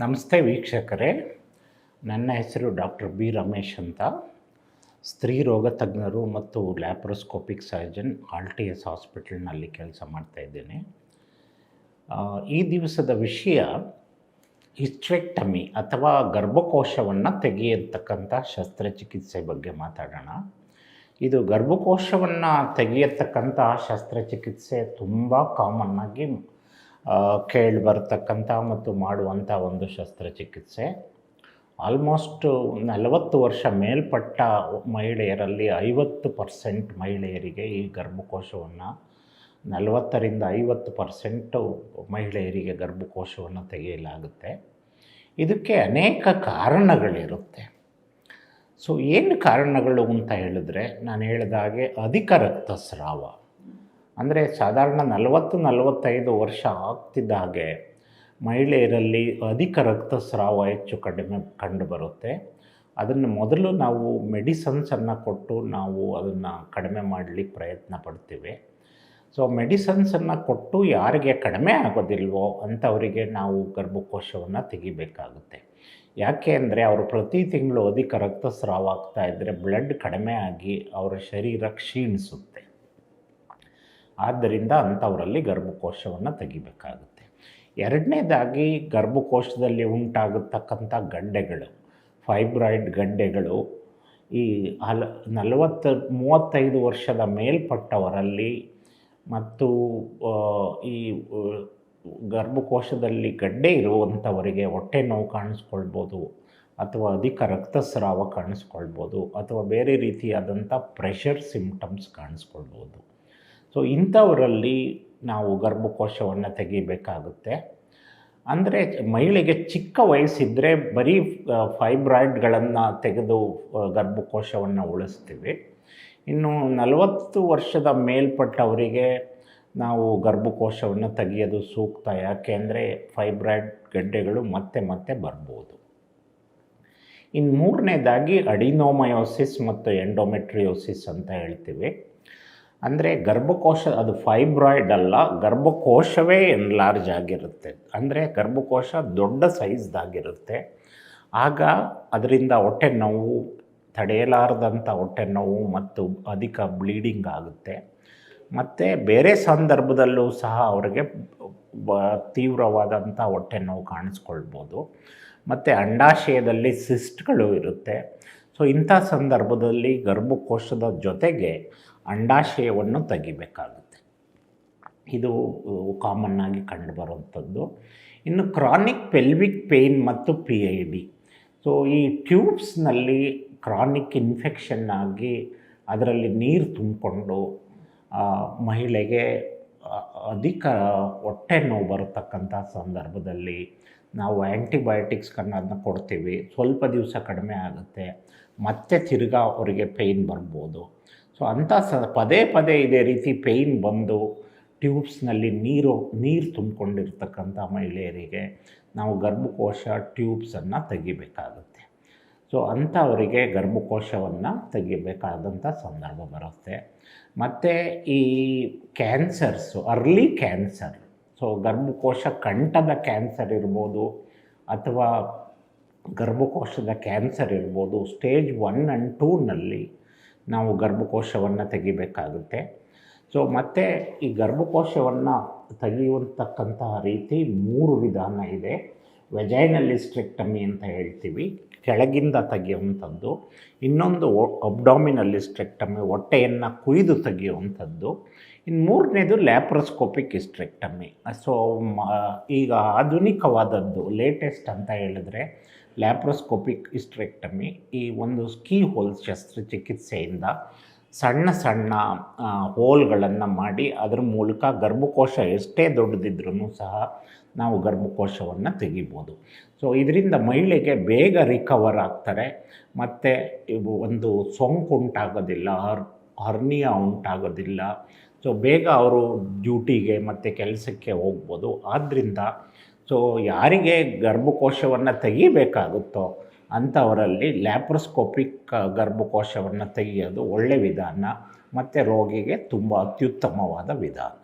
ನಮಸ್ತೆ ವೀಕ್ಷಕರೇ. ನನ್ನ ಹೆಸರು ಡಾಕ್ಟರ್ ಬಿ ರಮೇಶ್ ಅಂತ. ಸ್ತ್ರೀ ರೋಗ ತಜ್ಞರು ಮತ್ತು laparoscopic surgeon all T S ಹಾಸ್ಪಿಟಲ್ನಲ್ಲಿ ಕೆಲಸ ಮಾಡ್ತಾಯಿದ್ದೇನೆ ಈ ದಿವಸದ ವಿಷಯ ಹಿಸ್ಟ್ರೆಕ್ಟಮಿ ಅಥವಾ ಗರ್ಭಕೋಶವನ್ನು ತೆಗೆಯತಕ್ಕಂಥ ಶಸ್ತ್ರಚಿಕಿತ್ಸೆ ಬಗ್ಗೆ ಮಾತಾಡೋಣ. ಇದು ಗರ್ಭಕೋಶವನ್ನು ತೆಗೆಯತಕ್ಕಂಥ ಶಸ್ತ್ರಚಿಕಿತ್ಸೆ ತುಂಬ ಕಾಮನ್ನಾಗಿ ಕೇಳಿ ಬರ್ತಕ್ಕಂಥ ಮತ್ತು ಮಾಡುವಂಥ ಒಂದು ಶಸ್ತ್ರಚಿಕಿತ್ಸೆ. ಆಲ್ಮೋಸ್ಟ್ ನಲವತ್ತು ವರ್ಷ ಮೇಲ್ಪಟ್ಟ ಮಹಿಳೆಯರಲ್ಲಿ ಐವತ್ತು ಪರ್ಸೆಂಟ್ ಮಹಿಳೆಯರಿಗೆ ಈ ಗರ್ಭಕೋಶವನ್ನು, ನಲವತ್ತರಿಂದ ಐವತ್ತು ಪರ್ಸೆಂಟು ಮಹಿಳೆಯರಿಗೆ ಗರ್ಭಕೋಶವನ್ನು ತೆಗೆಯಲಾಗುತ್ತೆ. ಇದಕ್ಕೆ ಅನೇಕ ಕಾರಣಗಳಿರುತ್ತೆ. ಸೊ ಏನು ಕಾರಣಗಳು ಅಂತ ಹೇಳಿದ್ರೆ, ನಾನು ಹೇಳಿದ ಹಾಗೆ ಅಧಿಕ ರಕ್ತಸ್ರಾವ. ಅಂದರೆ ಸಾಧಾರಣ ನಲವತ್ತು, ನಲವತ್ತೈದು ವರ್ಷ ಆಗ್ತಿದ್ದ ಹಾಗೆ ಮಹಿಳೆಯರಲ್ಲಿ ಅಧಿಕ ರಕ್ತಸ್ರಾವ ಹೆಚ್ಚು ಕಡಿಮೆ ಕಂಡುಬರುತ್ತೆ ಅದನ್ನು ಮೊದಲು ನಾವು ಮೆಡಿಸನ್ಸನ್ನು ಕೊಟ್ಟು ನಾವು ಅದನ್ನು ಕಡಿಮೆ ಮಾಡಲಿಕ್ಕೆ ಪ್ರಯತ್ನ ಪಡ್ತೀವಿ. ಸೊ ಮೆಡಿಸನ್ಸನ್ನು ಕೊಟ್ಟು ಯಾರಿಗೆ ಕಡಿಮೆ ಆಗೋದಿಲ್ವೋ ಅಂಥವರಿಗೆ ನಾವು ಗರ್ಭಕೋಶವನ್ನು ತೆಗಿಬೇಕಾಗುತ್ತೆ. ಯಾಕೆ ಅಂದರೆ ಅವರು ಪ್ರತಿ ತಿಂಗಳು ಅಧಿಕ ರಕ್ತಸ್ರಾವ ಆಗ್ತಾ ಇದ್ದರೆ ಬ್ಲಡ್ ಕಡಿಮೆ ಆಗಿ ಅವರ ಶರೀರ ಕ್ಷೀಣಿಸುತ್ತೆ. ಆದ್ದರಿಂದ ಅಂಥವರಲ್ಲಿ ಗರ್ಭಕೋಶವನ್ನು ತೆಗಿಬೇಕಾಗುತ್ತೆ. ಎರಡನೇದಾಗಿ ಗರ್ಭಕೋಶದಲ್ಲಿ ಉಂಟಾಗತಕ್ಕಂಥ ಗಡ್ಡೆಗಳು ಫೈಬ್ರಾಯ್ಡ್ ಗಡ್ಡೆಗಳು ಈ ಹಲ ನಲವತ್ತು, ಮೂವತ್ತೈದು ವರ್ಷದ ಮೇಲ್ಪಟ್ಟವರಲ್ಲಿ ಮತ್ತು ಈ ಗರ್ಭಕೋಶದಲ್ಲಿ ಗಡ್ಡೆ ಇರುವಂಥವರಿಗೆ ಹೊಟ್ಟೆ ನೋವು ಕಾಣಿಸ್ಕೊಳ್ಬೋದು ಅಥವಾ ಅಧಿಕ ರಕ್ತಸ್ರಾವ ಕಾಣಿಸ್ಕೊಳ್ಬೋದು ಅಥವಾ ಬೇರೆ ರೀತಿಯಾದಂಥ ಪ್ರೆಷರ್ ಸಿಂಪ್ಟಮ್ಸ್ ಕಾಣಿಸ್ಕೊಳ್ಬೋದು. ಸೊ ಇಂಥವರಲ್ಲಿ ನಾವು ಗರ್ಭಕೋಶವನ್ನು ತೆಗಿಬೇಕಾಗುತ್ತೆ. ಅಂದರೆ ಮಹಿಳೆಗೆ ಚಿಕ್ಕ ವಯಸ್ಸಿದ್ದರೆ ಬರೀ ಫೈಬ್ರಾಯ್ಡ್ಗಳನ್ನು ತೆಗೆದು ಗರ್ಭಕೋಶವನ್ನು ಉಳಿಸ್ತೀವಿ. ಇನ್ನು ನಲವತ್ತು ವರ್ಷದ ಮೇಲ್ಪಟ್ಟವರಿಗೆ ನಾವು ಗರ್ಭಕೋಶವನ್ನು ತೆಗೆಯೋದು ಸೂಕ್ತ. ಯಾಕೆ ಅಂದರೆ ಫೈಬ್ರಾಯ್ಡ್ ಗಡ್ಡೆಗಳು ಮತ್ತೆ ಮತ್ತೆ ಬರ್ಬೋದು. ಇನ್ನು ಮೂರನೇದಾಗಿ ಅಡಿನೋಮಯೋಸಿಸ್ ಮತ್ತು ಎಂಡೋಮೆಟ್ರಿಯೋಸಿಸ್ ಅಂತ ಹೇಳ್ತೀವಿ. ಅಂದರೆ ಗರ್ಭಕೋಶ, ಅದು ಫೈಬ್ರಾಯ್ಡ್ ಅಲ್ಲ, ಗರ್ಭಕೋಶವೇ ಎನ್ಲಾರ್ಜ್ ಆಗಿರುತ್ತೆ. ಅಂದರೆ ಗರ್ಭಕೋಶ ದೊಡ್ಡ ಸೈಜ್ದಾಗಿರುತ್ತೆ ಆಗ ಅದರಿಂದ ಹೊಟ್ಟೆ ನೋವು ತಡೆಯಲಾರದಂಥ ಹೊಟ್ಟೆ ನೋವು ಮತ್ತು ಅಧಿಕ ಬ್ಲೀಡಿಂಗ್ ಆಗುತ್ತೆ. ಮತ್ತು ಬೇರೆ ಸಂದರ್ಭದಲ್ಲೂ ಸಹ ಅವರಿಗೆ ಬ ತೀವ್ರವಾದಂಥ ಹೊಟ್ಟೆ ನೋವು ಕಾಣಿಸ್ಕೊಳ್ಬೋದು. ಮತ್ತು ಅಂಡಾಶಯದಲ್ಲಿ ಸಿಸ್ಟ್ಗಳು ಇರುತ್ತೆ. ಸೊ ಇಂಥ ಸಂದರ್ಭದಲ್ಲಿ ಗರ್ಭಕೋಶದ ಜೊತೆಗೆ ಅಂಡಾಶಯವನ್ನು ತೆಗಿಬೇಕಾಗುತ್ತೆ. ಇದು ಕಾಮನ್ನಾಗಿ ಕಂಡುಬರುವಂಥದ್ದು. ಇನ್ನು ಕ್ರಾನಿಕ್ ಪೆಲ್ವಿಕ್ ಪೇಯ್ನ್ ಮತ್ತು ಪಿ ಐ ಡಿ ಸೊ ಈ ಟ್ಯೂಬ್ಸ್ನಲ್ಲಿ ಕ್ರಾನಿಕ್ ಇನ್ಫೆಕ್ಷನ್ ಆಗಿ ಅದರಲ್ಲಿ ನೀರು ತುಂಬಿಕೊಂಡು ಮಹಿಳೆಗೆ ಅಧಿಕ ಹೊಟ್ಟೆ ನೋವು ಬರತಕ್ಕಂಥ ಸಂದರ್ಭದಲ್ಲಿ ನಾವು ಆ್ಯಂಟಿಬಯೋಟಿಕ್ಸ್ಗಳನ್ನ ಕೊಡ್ತೀವಿ. ಸ್ವಲ್ಪ ದಿವಸ ಕಡಿಮೆ ಆಗುತ್ತೆ. ಮತ್ತೆ ತಿರ್ಗಾ ಅವರಿಗೆ ಪೇಯ್ನ್ ಬರ್ಬೋದು. ಸೊ ಅಂಥ ಸ, ಪದೇ ಪದೇ ಇದೇ ರೀತಿ ಪೇಯ್ನ್ ಬಂದು ಟ್ಯೂಬ್ಸ್ನಲ್ಲಿ ನೀರು ನೀರು ತುಂಬಿಕೊಂಡಿರ್ತಕ್ಕಂಥ ಮಹಿಳೆಯರಿಗೆ ನಾವು ಗರ್ಭಕೋಶ ಟ್ಯೂಬ್ಸನ್ನು ತೆಗಿಬೇಕಾಗುತ್ತೆ. ಸೊ ಅಂಥವರಿಗೆ ಗರ್ಭಕೋಶವನ್ನು ತೆಗಿಬೇಕಾದಂಥ ಸಂದರ್ಭ ಬರುತ್ತೆ. ಮತ್ತು ಈ ಕ್ಯಾನ್ಸರ್ಸು, ಅರ್ಲಿ ಕ್ಯಾನ್ಸರ್, ಸೊ ಗರ್ಭಕೋಶ ಕಂಠದ ಕ್ಯಾನ್ಸರ್ ಇರ್ಬೋದು ಅಥವಾ ಗರ್ಭಕೋಶದ ಕ್ಯಾನ್ಸರ್ ಇರ್ಬೋದು, ಸ್ಟೇಜ್ ಒನ್ ಆ್ಯಂಡ್ ಟೂನಲ್ಲಿ ನಾವು ಗರ್ಭಕೋಶವನ್ನು ತೆಗಿಬೇಕಾಗುತ್ತೆ. ಸೊ ಮತ್ತು ಈ ಗರ್ಭಕೋಶವನ್ನು ತೆಗೆಯುವಂತಕ್ಕಂತಹ ರೀತಿ ಮೂರು ವಿಧಾನ ಇದೆ. ವೆಜೈನಲಿಸ್ಟ್ರೆಕ್ಟಮಿ ಅಂತ ಹೇಳ್ತೀವಿ. ಕೆಳಗಿಂದ ತೆಗೆಯುವಂಥದ್ದು, ಇನ್ನೊಂದು ಅಬ್ಡಾಮಿನಲಿಸ್ಟ್ರೆಕ್ಟಮಿ ಹೊಟ್ಟೆಯನ್ನು ಕುಯ್ದು ತೆಗೆಯುವಂಥದ್ದು ಇನ್ನು ಮೂರನೇದು ಲ್ಯಾಪ್ರೋಸ್ಕೋಪಿಕ್ ಇಸ್ಟ್ರೆಕ್ಟಮಿ ಸೊ ಈಗ ಆಧುನಿಕವಾದದ್ದು ಲೇಟೆಸ್ಟ್ ಅಂತ ಹೇಳಿದ್ರೆ ಲ್ಯಾಪ್ರೋಸ್ಕೋಪಿಕ್ ಇಸ್ಟ್ರೆಕ್ಟಮಿ ಈ ಒಂದು ಸ್ಕೀ ಹೋಲ್ ಶಸ್ತ್ರಚಿಕಿತ್ಸೆಯಿಂದ ಸಣ್ಣ ಸಣ್ಣ ಹೋಲ್ಗಳನ್ನು ಮಾಡಿ ಅದರ ಮೂಲಕ ಗರ್ಭಕೋಶ ಎಷ್ಟೇ ದೊಡ್ಡದಿದ್ರೂ ಸಹ ನಾವು ಗರ್ಭಕೋಶವನ್ನು ತೆಗಿಬೋದು. ಸೊ ಇದರಿಂದ ಮಹಿಳೆಗೆ ಬೇಗ ರಿಕವರ್ ಆಗ್ತಾರೆ. ಮತ್ತು ಇವು ಒಂದು ಸೋಂಕು ಉಂಟಾಗೋದಿಲ್ಲ, ಹರ್ ಹರ್ನಿಯ ಉಂಟಾಗೋದಿಲ್ಲ. ಸೊ ಬೇಗ ಅವರು ಡ್ಯೂಟಿಗೆ ಮತ್ತು ಕೆಲಸಕ್ಕೆ ಹೋಗ್ಬೋದು. ಆದ್ದರಿಂದ ಸೊ ಯಾರಿಗೆ ಗರ್ಭಕೋಶವನ್ನು ತೆಗಿಬೇಕಾಗುತ್ತೋ ಅಂಥವರಲ್ಲಿ ಲ್ಯಾಪ್ರೋಸ್ಕೋಪಿಕ್ ಗರ್ಭಕೋಶವನ್ನು ತೆಗೆಯೋದು ಒಳ್ಳೆಯ ವಿಧಾನ. ಮತ್ತು ರೋಗಿಗೆ ತುಂಬ ಅತ್ಯುತ್ತಮವಾದ ವಿಧಾನ.